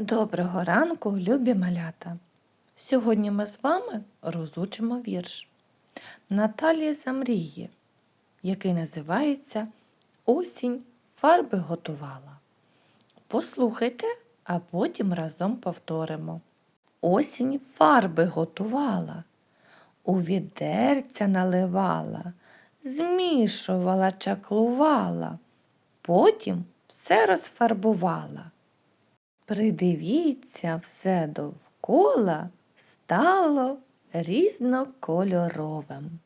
Доброго ранку, любі малята! Сьогодні ми з вами розучимо вірш Наталії Замрії, який називається Осінь фарби готувала. Послухайте, а потім разом повторимо. Осінь фарби готувала, у відерця наливала, змішувала, чаклувала, потім все розфарбувала. Придивіться, все довкола стало різнокольоровим.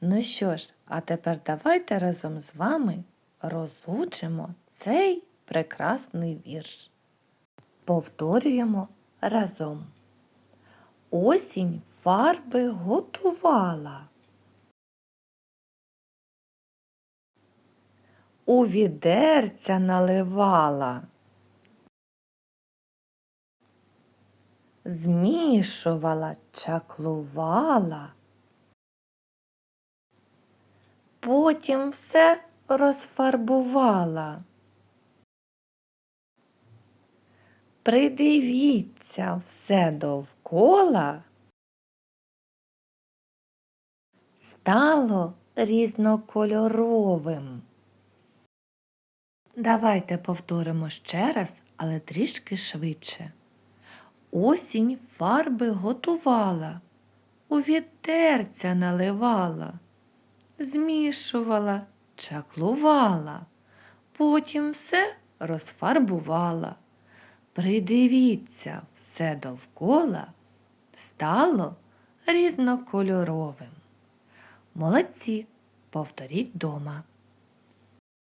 Ну що ж, а тепер давайте разом з вами розучимо цей прекрасний вірш. Повторюємо разом. Осінь фарби готувала. У відерця наливала. Змішувала, чаклувала. Потім все розфарбувала. Придивіться все довкола. Стало різнокольоровим. Давайте повторимо ще раз, але трішки швидше. Осінь фарби готувала, у відерця наливала, змішувала, чаклувала, потім все розфарбувала. Придивіться, все довкола стало різнокольоровим. Молодці, повторіть дома.